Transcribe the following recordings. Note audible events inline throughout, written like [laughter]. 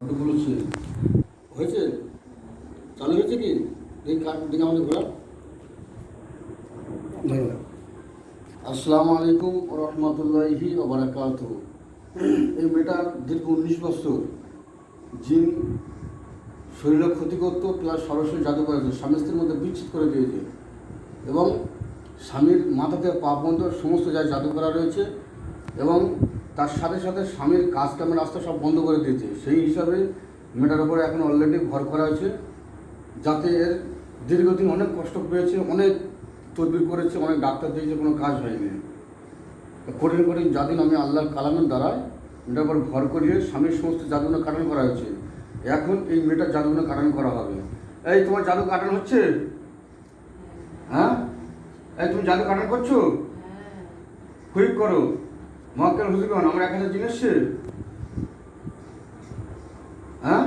বলেছে হয়েছে? চালু হয়েছে কি? দেখি আমাদের ঘোরা ধন্যবাদ। আসসালামু আলাইকুম রহমতুল্লাহি ওবরাকাত এই মেয়েটার দীর্ঘ উনিশ বছর জিন শরীরে ক্ষতি করতো প্লাস সরাসরি জাদু করেছে স্বামী স্ত্রীর মধ্যে বিচ্ছেদ করে দিয়েছে এবং স্বামীর মাথাতে পা পর্যন্ত সমস্ত জায়গায় জাদু করা রয়েছে এবং তার সাথে সাথে স্বামীর কাজ কামের রাস্তা সব বন্ধ করে দিয়েছে। সেই হিসাবে মেয়েটার উপরে এখন অলরেডি ভর করা হয়েছে যাতে এর দীর্ঘদিন অনেক কষ্ট পেয়েছে অনেক তদবির করেছে অনেক ডাক্তার দিয়েছে কোনো কাজ হয়নি। কঠিন কঠিন জাদিন আমি আল্লাহর কালামের দ্বারা মেয়েটার উপর ভর করিয়ে স্বামীর সমস্ত জাদুগুলো কাটান করা হয়েছে। এখন এই মেয়েটার জাদুগুলো কাটান করা হবে। এই তোমার জাদু কাটান হচ্ছে? হ্যাঁ? এই তুমি জাদু কাটান করছ? কুইক করো। মক্কেল হুজুরগণ আমার এক হাজার জিনিস। হ্যাঁ?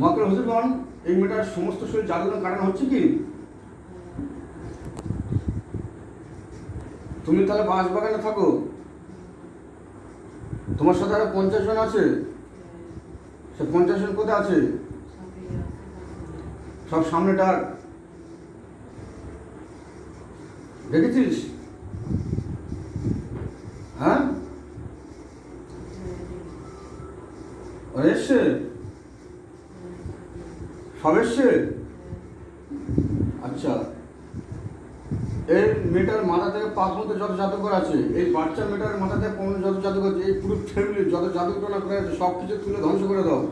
মক্কেল হুজুরগণ এই মেয়েটার সমস্ত শরীর জাদুগুলো কাটানো হচ্ছে কি? তুমি তাহলে বাঁশ বাগানে থাকো। তোমার সাথে আরও পঞ্চাশ জন আছে। সে পঞ্চাশ জন কোথায় আছে? সব সামনে ডাক দেখেছিস? হ্যাঁ? ওরা এসছে? সব এসছে? আচ্ছা। এই মেয়েটার মাথা থেকে পাঁচ মধ্যে যত জাদুকর আছে, এই বাচ্চা মেয়েটার মাথা থেকে পনেরো যত জাদুকর আছে, এই পুরো ফ্যামিলি যত জাদুটনা করে আছে, সব কিছু তুলে ধ্বংস করে দাও।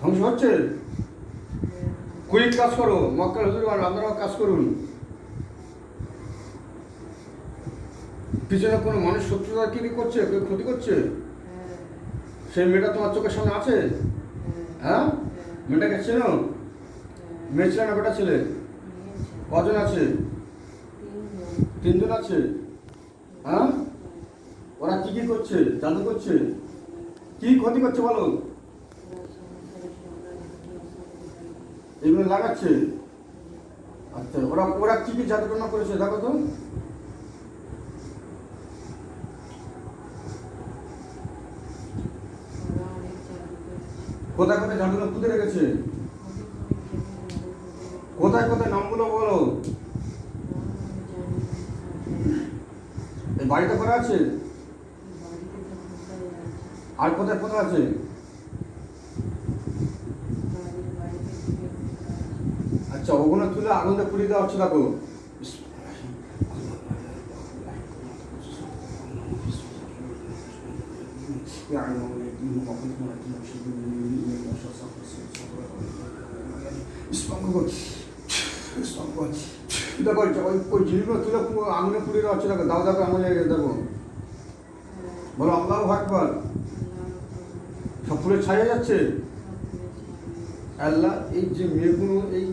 ধ্বংস হচ্ছে? কুইক কাজ করো, মক্কার হুজুর আপনারাও কাজ করুন। পিছনে কোনো মানুষ শত্রুতা কি করছে? কেউ ক্ষতি করছে? সেই মেয়েটা তোমার চোখের সামনে আছে? হ্যাঁ? মেয়েটাকে চেনো? মেয়ে ছেলে না বেটা ছেলে? কজন আছে? তিনজন আছে? হ্যাঁ? ওরা কি কি করছে? জাদু করছে? কি ক্ষতি করছে বলো? এগুলো লাগাচ্ছে? আচ্ছা ওরা ওরা কি কি জাদুটনা করেছে? দেখো তো। কোথায় কোথায় জাদুগুলো পুঁতে রেখেছে? কোথায় কোথায় নামগুলো বলো? বাড়িতে করা আছে? আর কোথায় কোথায় আছে? আচ্ছা ওগুলো তুলে আগুনটা পুড়িয়ে দেওয়া হচ্ছে, দেখো। দেখো ওই জিনিসগুলো তুলে আগুনে পুড়িয়ে হচ্ছে দেখো দাও এমন জায়গায় দেখো বলো আল্লাহ ভাগবার সব ফুলে ছাইয়া যাচ্ছে আল্লাহ এই যে মেয়েগুলো এই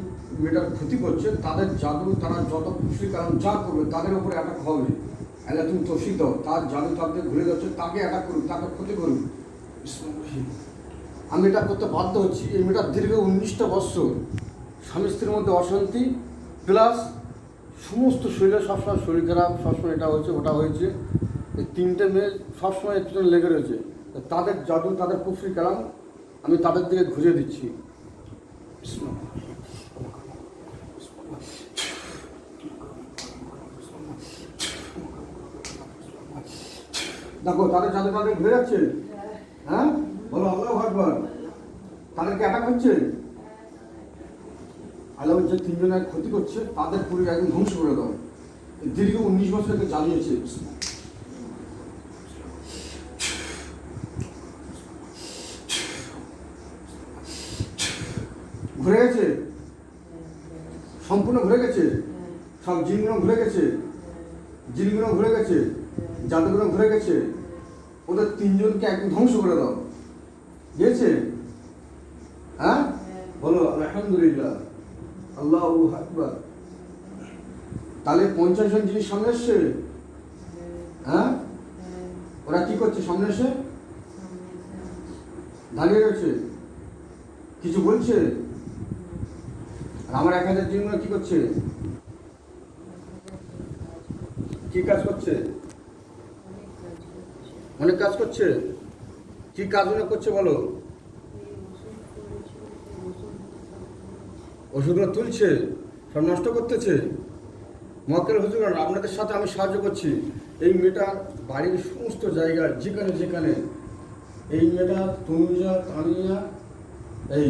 মেয়েটার ক্ষতি করছে তাদের জাদু তারা যত খুশি কারণ যা করবে তাদের উপরে অ্যাটাক হবে আল্লাহ তুমি তফসিল দাও তার জাদু তাদের ঘুরে যাচ্ছে, তাকে অ্যাটাক করুক, তাকে ক্ষতি করুক। আমি এটা করতে বাধ্য হচ্ছি। এই মেয়েটার দীর্ঘ উনিশটা বৎসর স্বামী স্ত্রীর মধ্যে অশান্তি প্লাস সমস্ত শরীরে সবসময় শরীর খারাপ, সবসময় এটা হয়েছে, ওটা হয়েছে। এই তিনটে মেয়ে সবসময় একটু লেগে রয়েছে। তাদের জাদু, তাদের কুফরি কালাম আমি তাদের দিকে ঘুরিয়ে দিচ্ছি। দেখো, তাদের জাদু তাদের ঘুরে যাচ্ছে? হ্যাঁ? বলো, আল্লাহ ভাগবার তাদেরকে অ্যাটাক হচ্ছে? আল্লাহ যে তিনজনের ক্ষতি করছে, তাদের পুরো একদম ধ্বংস করে দাও। দীর্ঘ উনিশ বছরকে জ্বালিয়েছে। ঘুরে গেছে? সম্পূর্ণ ঘুরে গেছে? সব জিনগুলো ঘুরে গেছে? জিনগুলো ঘুরে গেছে? জাদুগুলো ঘুরে গেছে? ওদের তিনজনকে একদম ধ্বংস করে দাও। গিয়েছে? হ্যাঁ? বলো, আলহামদুলিল্লাহ। আল্লাহ আকবার। তাহলে পঞ্চাশ জন জিনিস সামনে এসছে? হ্যাঁ? ওরা কি করছে সামনে এসে? দাঁড়িয়ে রয়েছে? কিছু বলছে? আর আমার এক হাজার জিনগুলো কি করছে? কি কাজ করছে? অনেক কাজ করছে। কি কাজগুলো করছে বলো? ওষুধগুলো তুলছে সব নষ্ট করতেছে। মক্কেল হুজুর আপনাদের সাথে আমি সাহায্য করছি। এই মেয়েটা বাড়ির সমস্ত জায়গার যেখানে যেখানে এই মেয়েটা তনুজা তানিয়া এই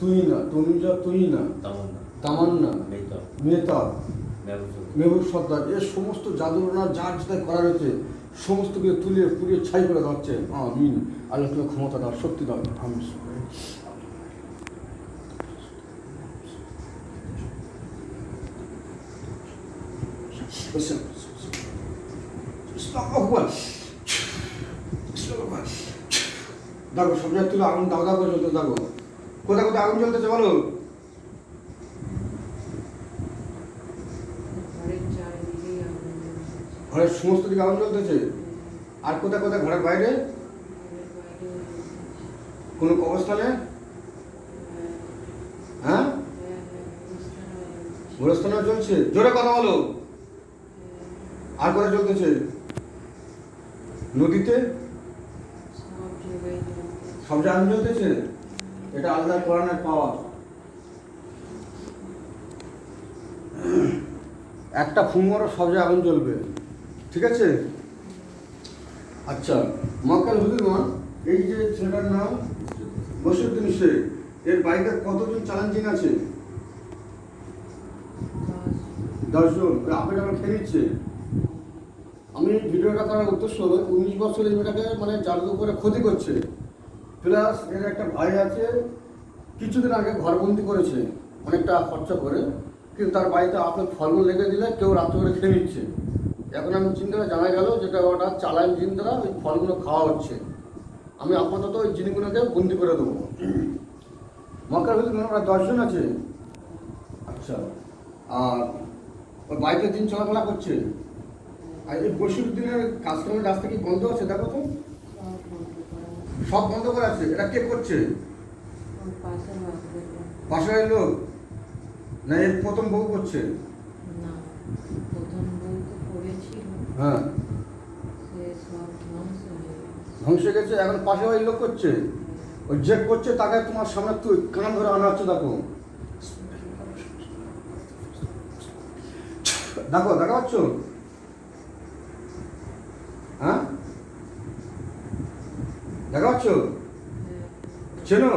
তুই না তনুজা তুই না তামান্না। তামান্না মেহতা মেহতা মেহবুব মেহবুব সর্দার এর সমস্ত জাদুরনা যার যেটা করা রয়েছে সমস্ত কিছু তুলে পুড়িয়ে ছাই করে দেওয়াচ্ছে। আমিন। আল্লাহ তুমি ক্ষমতা দাও, শক্তি দাও। আমি দেখো সব জায়গায় তুলে আগুন দাও দাও করে চলতে দেখো কোথায় কোথায় আগুন জ্বলতেছে বলো ঘরের চারিদিকেই আগুন জ্বলছে। ঘরের সমস্ত দিকে আগুন জ্বলতেছে আর কোথায় কোথায় ঘরের বাইরে? কোনো কবরস্থানে? হ্যাঁ? জ্বলছে। চলছে। জোরে কথা বলো। আর কোথায় চলতেছে? নদীতে? সব আগুন জ্বলতেছে এটা আল্লাহ কোরআনের পাওয়ার একটা ফুঙ্গরও সব জায়গায় আগুন জ্বলবে। ঠিক আছে? আচ্ছা মক্কাল হুজুরগণ, এই যে ছেলেটার নাম বসিরুদ্দিন শেখ, এর বাড়িতে কতজন চ্যালেঞ্জিং আছে? দশ দশজন আপেল আমার খেয়ে নিচ্ছে? আমি ভিডিওটা করার উদ্দেশ্য হলো, উনিশ বছর এই মেয়েটাকে মানে জাদু করে ক্ষতি করছে। প্লাস এর একটা ভাই আছে, কিছুদিন আগে ঘরবন্দি করেছে, অনেকটা খরচা করে, কিন্তু তার বাড়িতে আপেল ফলমূল লেগে দিলে কেউ রাত্রে করে খেয়ে নিচ্ছে। এখন আমি চিন্তা করে জানা গেল যেটা ওটা চালান দ্বারা ওই ফলগুলো খাওয়া হচ্ছে। আমি আপাতত ওই জিনিসগুলোকে বন্দি করে দেবো। মক্কার ভিতরে ওরা দশজন আছে। আচ্ছা আর ওর বাড়িতে দিন চলাফেরা করছে। আর এই বসিরুদ্দিনের কাজকর্মের রাস্তা কি বন্ধ আছে দেখো তো? সব বন্ধ করা আছে। এটা কে করছে? বাসায় লোক? না, এর প্রথম বউ করছে না প্রথম বউ তো করেছিল হ্যাঁ। ধ্বংস হয়ে গেছে। হয়ে এখন পাশে বাড়ির লোক করছে। ওই যে করছে তাকে তোমার সামনে তুই কান ধরে আনা হচ্ছে দেখো। দেখো দেখা পাচ্ছ? হ্যাঁ? দেখা পাচ্ছ? হ্যাঁ, চেনো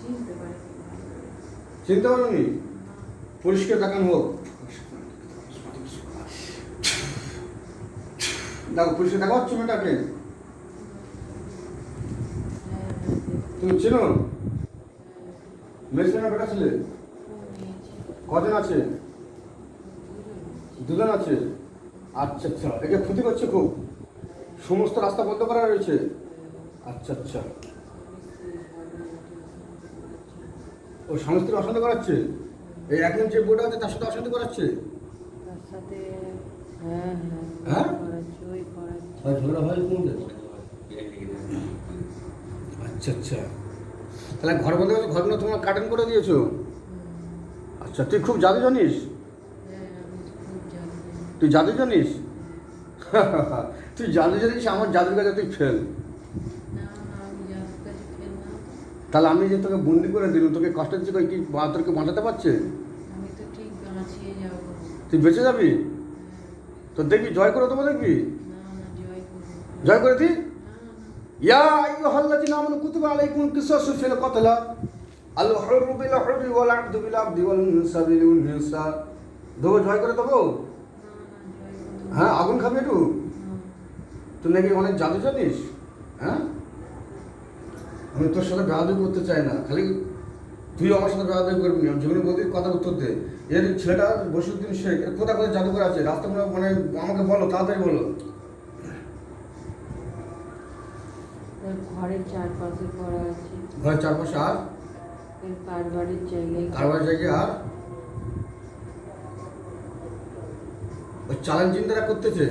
চিনতে পারিনি। ভালো করে। চিনতে পারোনি? না, পরিষ্কার দেখান হোক। দেখো পরিষ্কার দেখা পাচ্ছ মেয়েটাকে তুমি চেনো মেয়ে ছেলে না বেটা ছেলে? কজন আছে? দুজন আছে। আচ্ছা আচ্ছা একে ক্ষতি করছে খুব। সমস্ত রাস্তা বন্ধ করা রয়েছে? আচ্ছা আচ্ছা। ও স্বামী অশান্তি করাচ্ছে? এই একজন যে বোর্ডে আছে, তার সাথে অশান্তি করাচ্ছে? তার সাথে হ্যাঁ? ঝগড়া আচ্ছা আচ্ছা। তাহলে ঘর বন্ধ ঘরগুলো তোমার কাটেন করে দিয়েছ? আচ্ছা তুই খুব জাদু জানিস? আমি তুই জাদু জানিস? [laughs] তুই জাদু জানিস আমার জাদুর কাছে তুই ফেল। তাহলে আমি যে তোকে বন্দি করে দিলাম তোকে কষ্ট দিচ্ছি কি বা তোকে বাঁচাতে পারছে? আমি তো ঠিক বাঁচিয়ে যাব। তুই বেঁচে যাবি? হ্যাঁ, তো দেখবি জয় করে দেবো দেখবি জয় করে। দি? ইয়া আইয়ুহাল্লাযিনা আমানু কুতিবা আলাইকুমুল কিসাসু ফিল কতলা। আল হুরু বিল হুররি ওয়াল আবদু বিল আবদি ওয়াল উনসা বিল উনসা। দেবো জয় করে দেবো? হ্যাঁ আগুন খাবি একটু। তুই নাকি অনেক জাদু জানিস? হ্যাঁ? আমি তোর সাথে বেড়াদুই করতে চাই না। খালি তুই আমার সাথে বেড়াদুই করবি না। যেগুলো বলতে কথা উত্তর দে। এর ছেলেটা বসুদ্দিন শেখ কোথায় কোথায় জাদুঘর আছে? রাস্তা মানে আমাকে বলো তাড়াতাড়ি বলো। ঘরের চারপাশে করা আছে। ঘরের চারপাশে আর? কারবারের জায়গায় কারবারের জায়গায় আর? ওই চালান চিন্তাটা করতেছে?